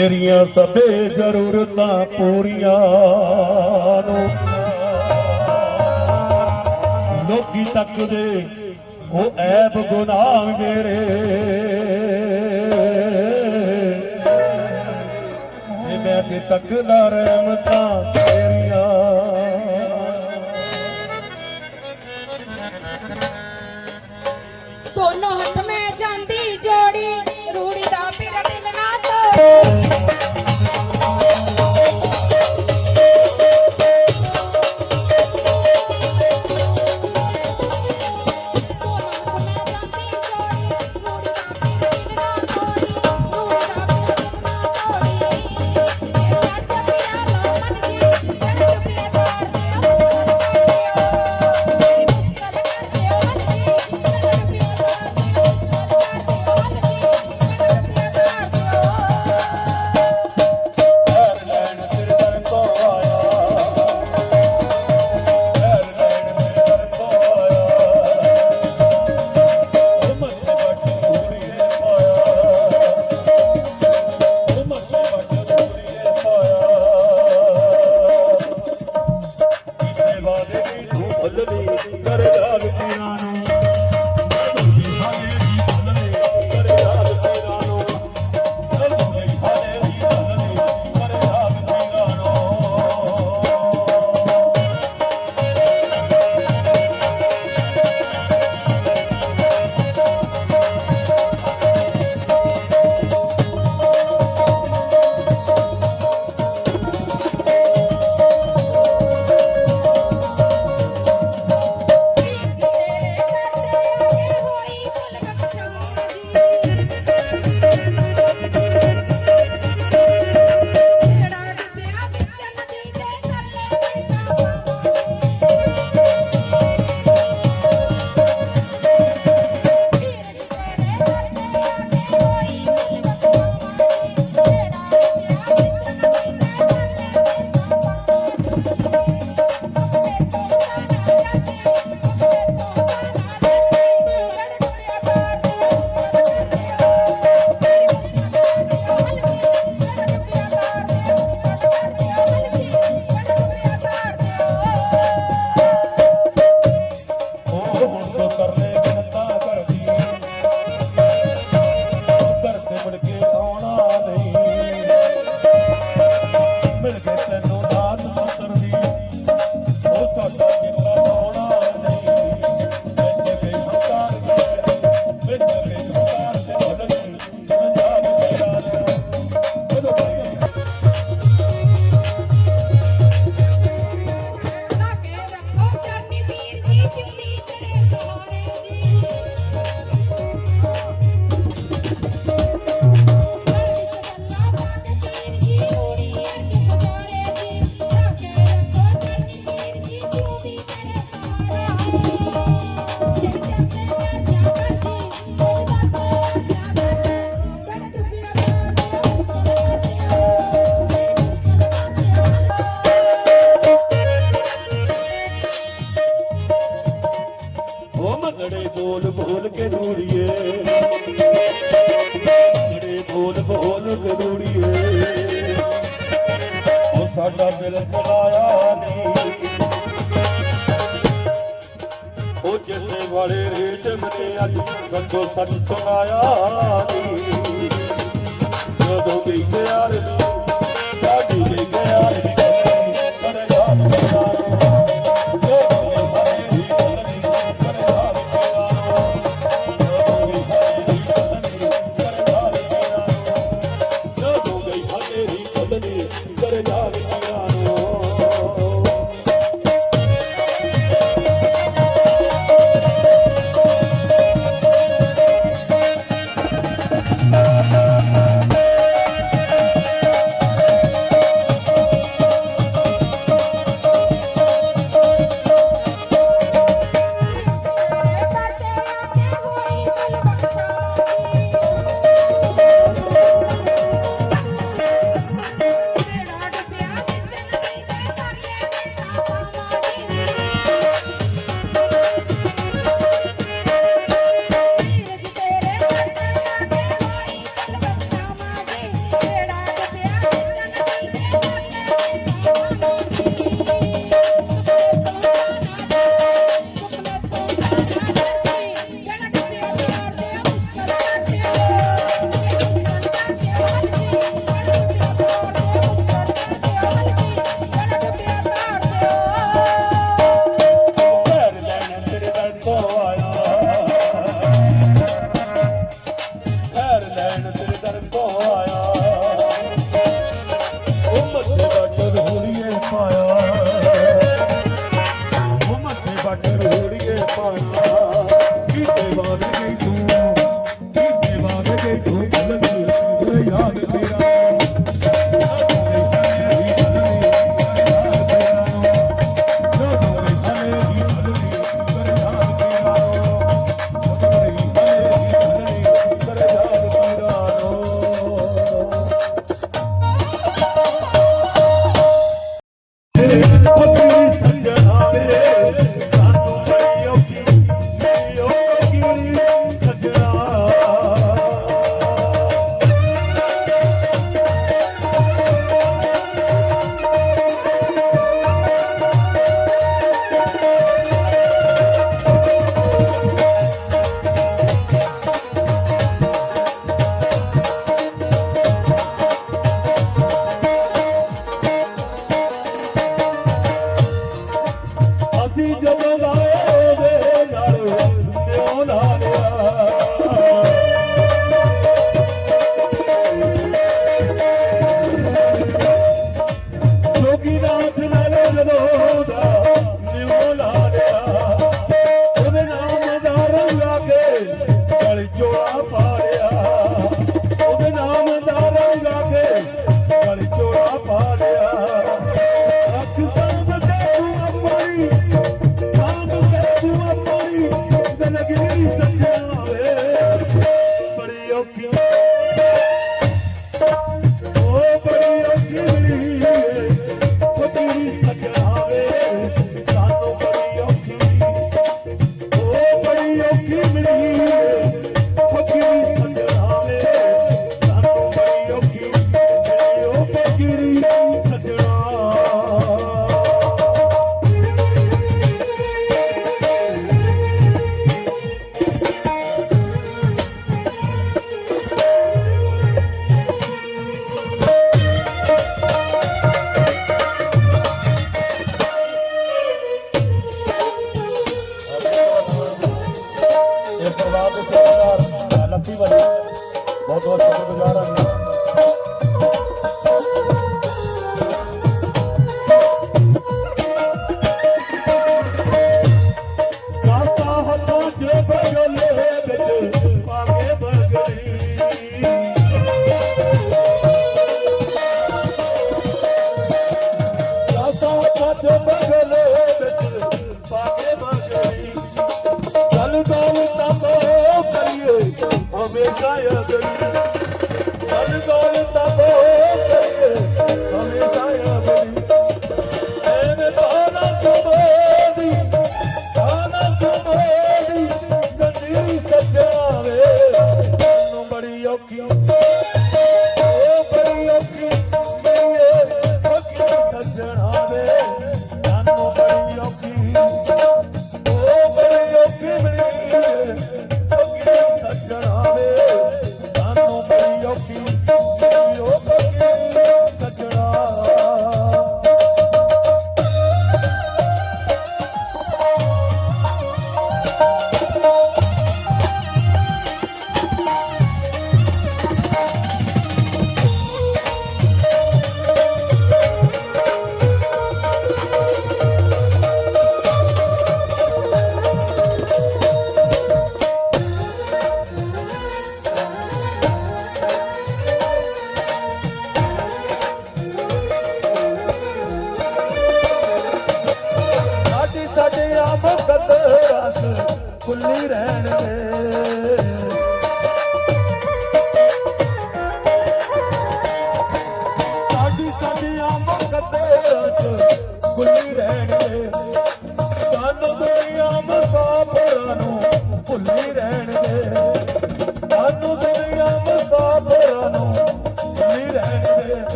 ਮੇਰੀਆਂ ਸਭੇ ਜ਼ਰੂਰਤਾਂ ਪੂਰੀਆਂ ਨੂੰ। ਲੋਕੀ ਤੱਕਦੇ, ਉਹ ਐਬ ਗੁਨਾਹ ਮੇਰੇ ਇਹ ਮੈਂ ਤੇ ਤੱਕਦਾ ਰਹਿਮਤਾਂ। ਭੰਗੜੇ ਬੋਲ ਬੋਲ ਕੇ ਨੂੜੀਏ ਭੰਗੜੇ ਬੋਲ ਬੋਲ ਕੇ ਨੂੜੀਏ ਉਹ ਸਾਡਾ ਦਿਲ ਕਰਾਇਆ ਨਹੀਂ। ਉਹ ਜਿੱਤੇ ਵਾਲੇ ਰੇਸ਼ਮ ਤੇ ਅੱਜ ਸੱਚੋ ਸੱਚ ਸੁਣਾਇਆ ਨਹੀਂ। ਜਦੋਂ ਵੀ ਪਿਆਰ ਦੀ ਢਾਡੀ ਦੇ ਗਿਆ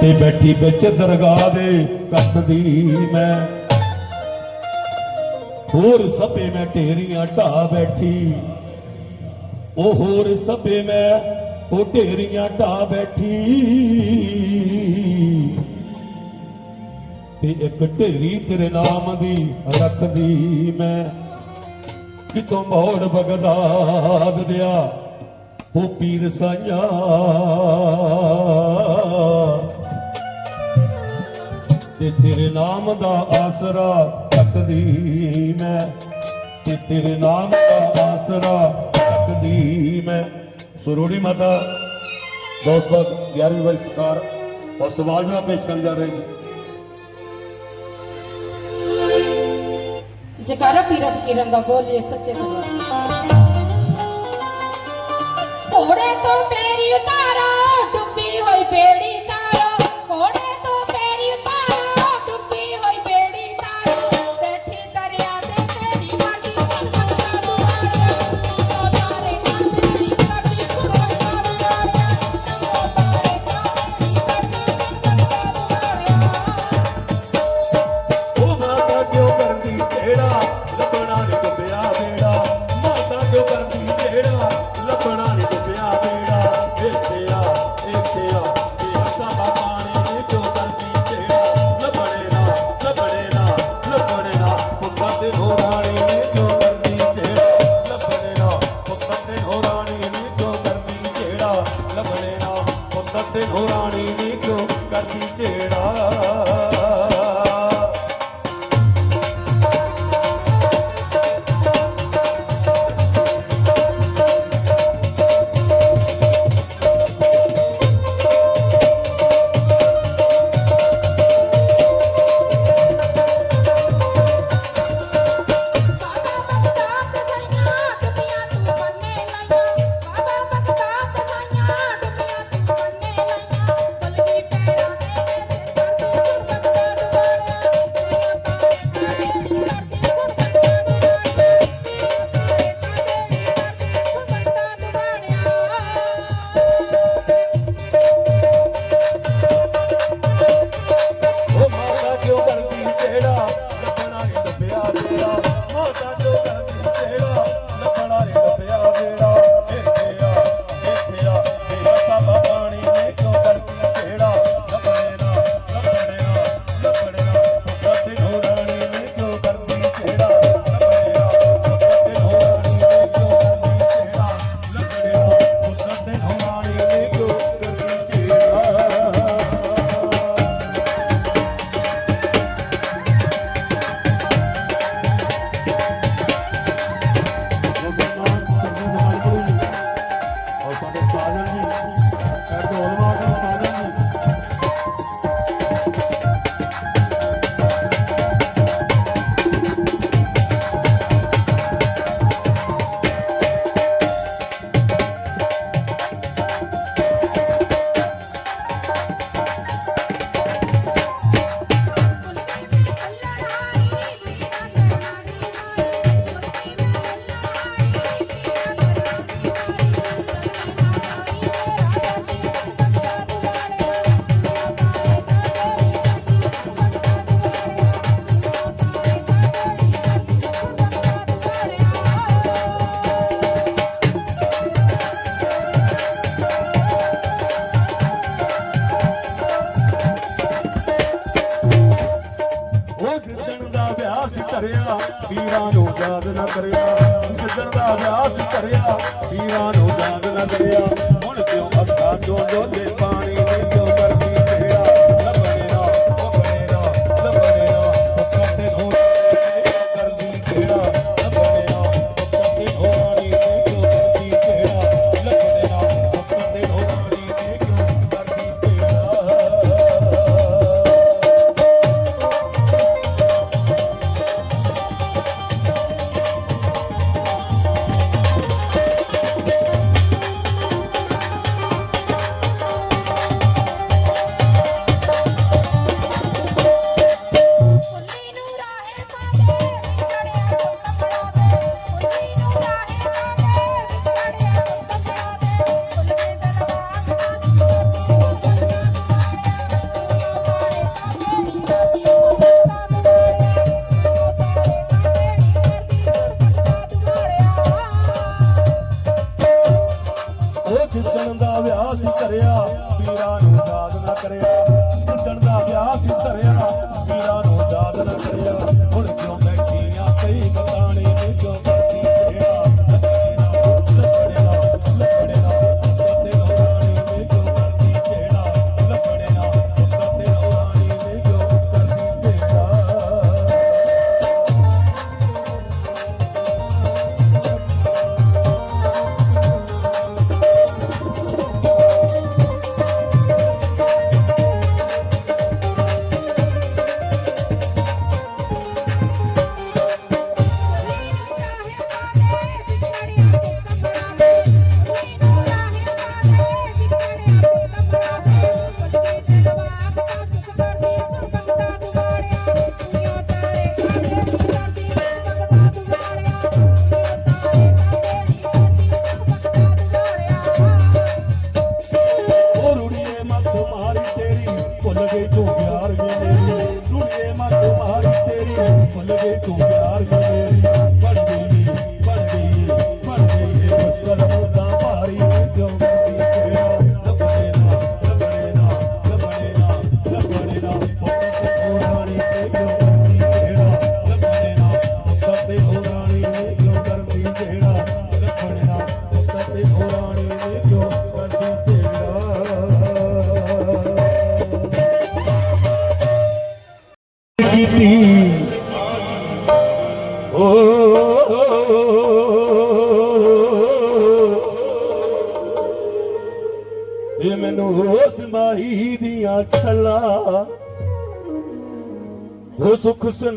ਤੇ ਬੈਠੀ ਵਿੱਚ ਦਰਗਾਹ ਦੇ ਕੱਟਦੀ ਮੈਂ। ਹੋਰ ਸਭੇ ਮੈਂ ਢੇਰੀਆਂ ਢਾ ਬੈਠੀ। ਉਹ ਹੋਰ ਸਭੇ ਮੈਂ, ਉਹ ਢੇਰੀਆਂ ਢਾ ਬੈਠੀ। ਤੇ ਇੱਕ ਢੇਰੀ ਤੇਰੇ ਨਾਮ ਦੀ ਰੱਖਦੀ ਮੈਂ। ਕਿਤੋਂ ਮੋੜ ਬਗਦਾਦ ਦਿਆ, ਉਹ ਪੀਰ ਸਾਇਆ ਤੇਰੇ ਨਾਮ ਦਾ ਆਸਰਾ ਤੱਕਦੀ ਮੈਂ। ਤੇ ਤੇਰੇ ਨਾਮ ਦਾ ਆਸਰਾ ਤੱਕਦੀ ਮੈਂ। ਸੁਰੋੜੀ ਮਾਤਾ, ਦੋਸਤ ਬਾਤ 11ਵੀਂ ਸਰਕਾਰ ਔਰ ਸਵਾਲਨਾ ਪੇਸ਼ ਕਰਨ ਜਾ ਰਹੇ ਜੀ ਜਕਾਰਾ ਪੀਰ ਫਕੀਰਨ ਦਾ ਬੋਲੀਏ ਸੱਚੇ ਦਰਬਾਰ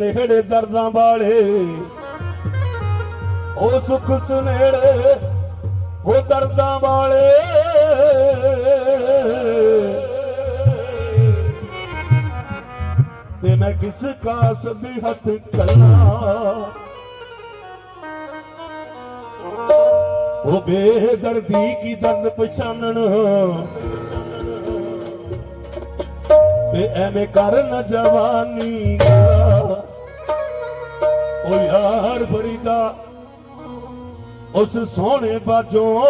ਸੁਨੇੜੇ ਦਰਦਾਂ ਵਾਲੇ, ਉਹ ਸੁਖ ਸੁਨੇੜੇ ਉਹ ਦਰਦਾਂ ਵਾਲੇ। ਤੇ ਮੈਂ ਕਿਸ ਕਾਸ ਦੀ ਹੱਥ ਕੱਲਾ ਉਹ ਬੇਦਰਦੀ ਕੀ ਦਰਦ ਪਛਾਨਣ? ਤੇ ਐਵੇਂ ਕਰ ਜਵਾਨੀ। ਓ ਯਾਰ ਫਰੀਦਾ ਉਸ ਸੋਹਣੇ ਬਾਜੋਂ।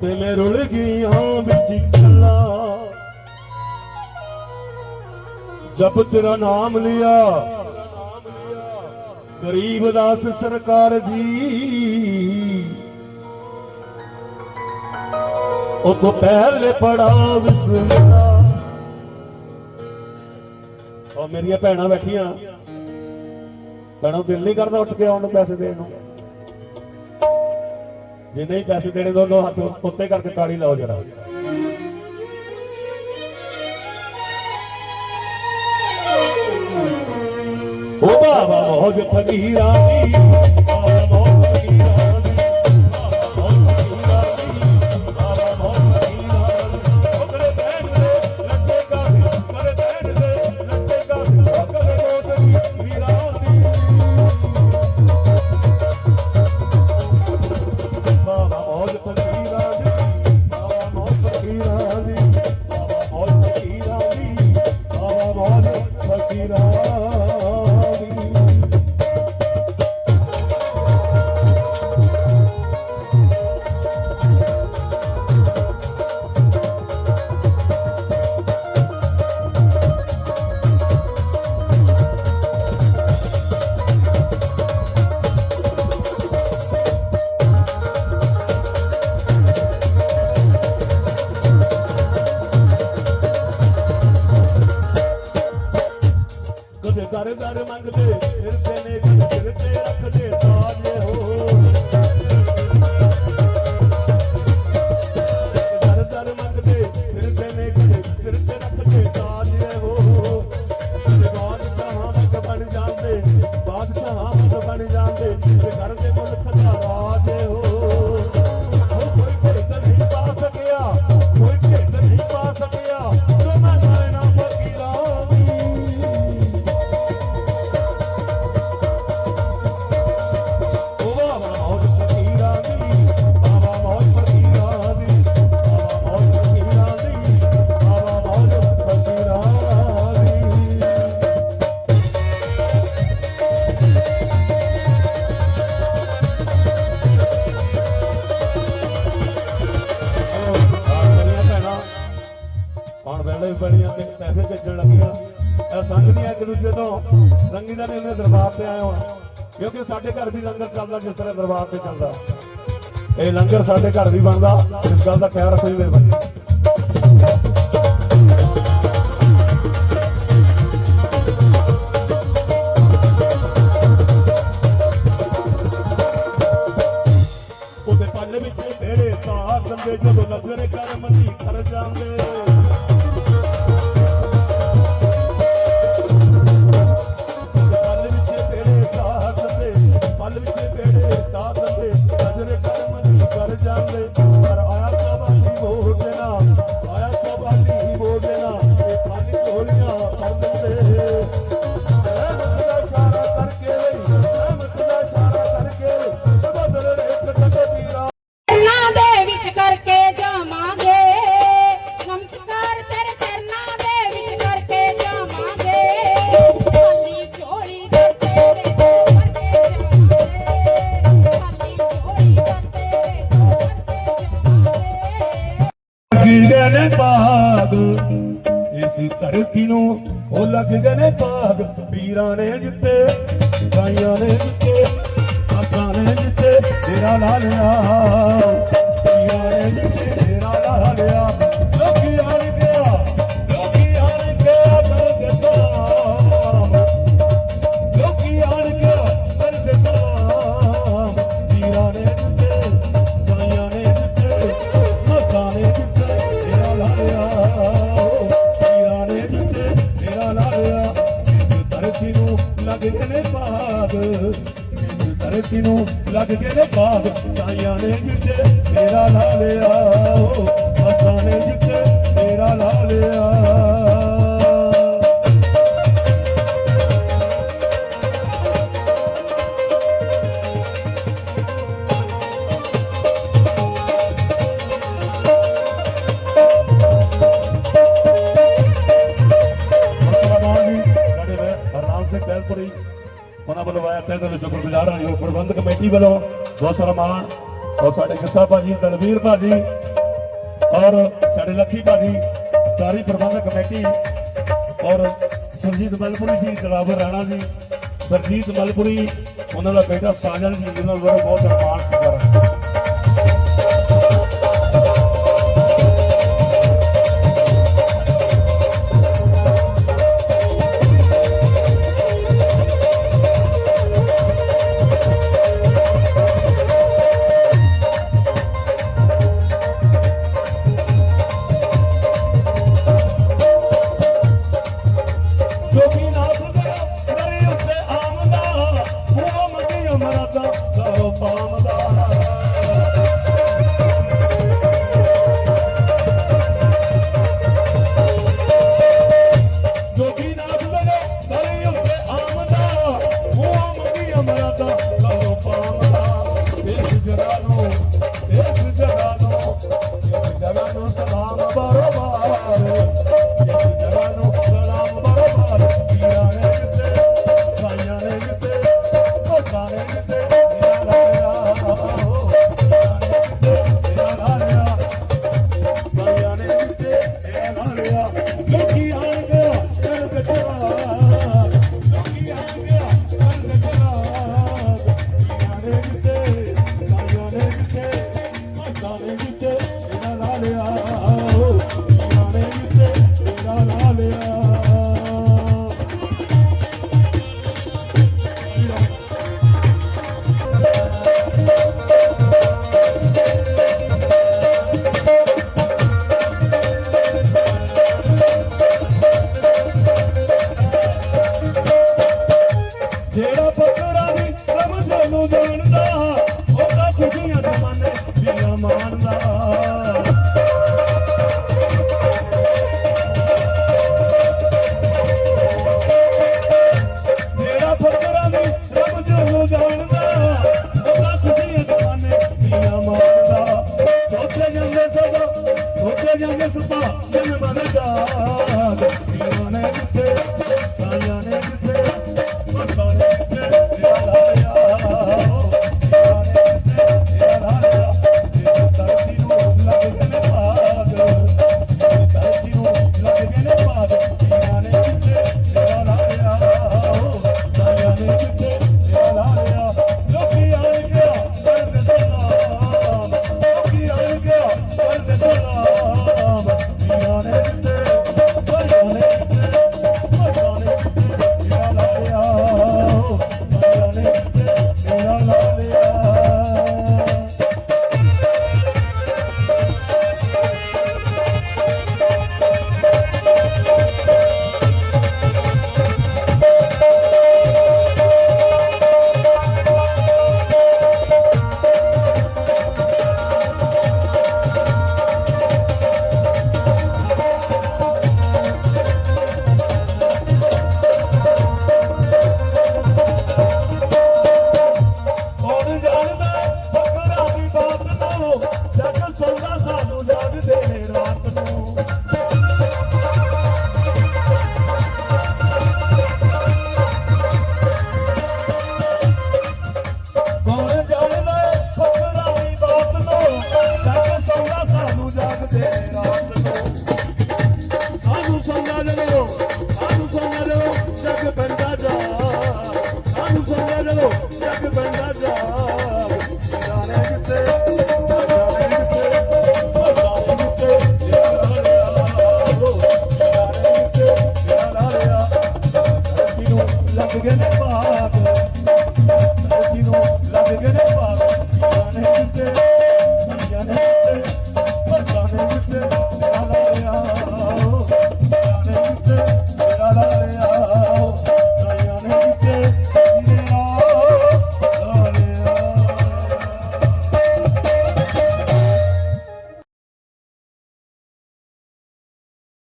ਤੇ ਰੁਲ ਗਈ ਵਿੱਚ ਚੱਲਾ ਜਬ ਤੇਰਾ ਨਾਮ ਲਿਆ, ਗਰੀਬ ਦਾਸ ਸਰਕਾਰ ਜੀ। ਉਹ ਤੋਂ ਪਹਿਲੇ ਪੜਾ ਵਿਸਮਲਾ ਔਰ ਮੇਰੀਆਂ ਭੈਣਾਂ ਬੈਠੀਆਂ। ਭੈਣਾਂ ਦਿਲ ਨਹੀਂ ਕਰਦਾ ਉੱਠ ਕੇ ਆਉਣ ਨੂੰ ਪੈਸੇ ਦੇਣ ਨੂੰ। ਜੇ ਨਹੀਂ ਪੈਸੇ ਦੇਣੇ ਦੋਨੋਂ ਹੱਥ ਉੱਤੇ ਕਰਕੇ ਤਾੜੀ ਲਾਓ ਜਰਾ। ਉਹ ਬਾਬਾ ਮੋਜ ਫਕੀਰਾਂ ਦੀ ਬਾਬਾ ਮੋਜ ਫਕੀਰਾਂ ਦਾ ਵੀ ਉਹਦੇ ਦਰਬਾਰ ਤੇ ਆਏ ਹੋਣ। ਕਿਉਂਕਿ ਸਾਡੇ ਘਰ ਵੀ ਲੰਗਰ ਚੱਲਦਾ, ਜਿਸ ਤਰ੍ਹਾਂ ਦਰਬਾਰ ਤੇ ਚੱਲਦਾ। ਇਹ ਲੰਗਰ ਸਾਡੇ ਘਰ ਵੀ ਬਣਦਾ, ਇਸ ਗੱਲ ਦਾ ਖਿਆਲ ਰੱਖੋ ਜੀ ਮੇਰੇ ਤਾਂ ਦੰਦੇ ਅਜਰ ਕਰਮ ਕਰ ਜਾਂਦੇ। ਰਵੀਰ ਭਾਜੀ ਔਰ ਸਾਡੇ ਲੱਖੀ ਭਾਜੀ, ਸਾਰੀ ਪ੍ਰਬੰਧਕ ਕਮੇਟੀ ਔਰ ਸਰਜੀਤ ਮਲਪੁਰੀ ਜੀ, ਜਲਾਵਰ ਰਾਣਾ ਜੀ, ਸਰਜੀਤ ਮਲਪੁਰੀ, ਉਹਨਾਂ ਦਾ ਬੇਟਾ ਸਾਜਨ ਜੀ, ਜਿਹਨਾਂ ਨੂੰ ਬਹੁਤ ਸਨਮਾਨ ਕਰ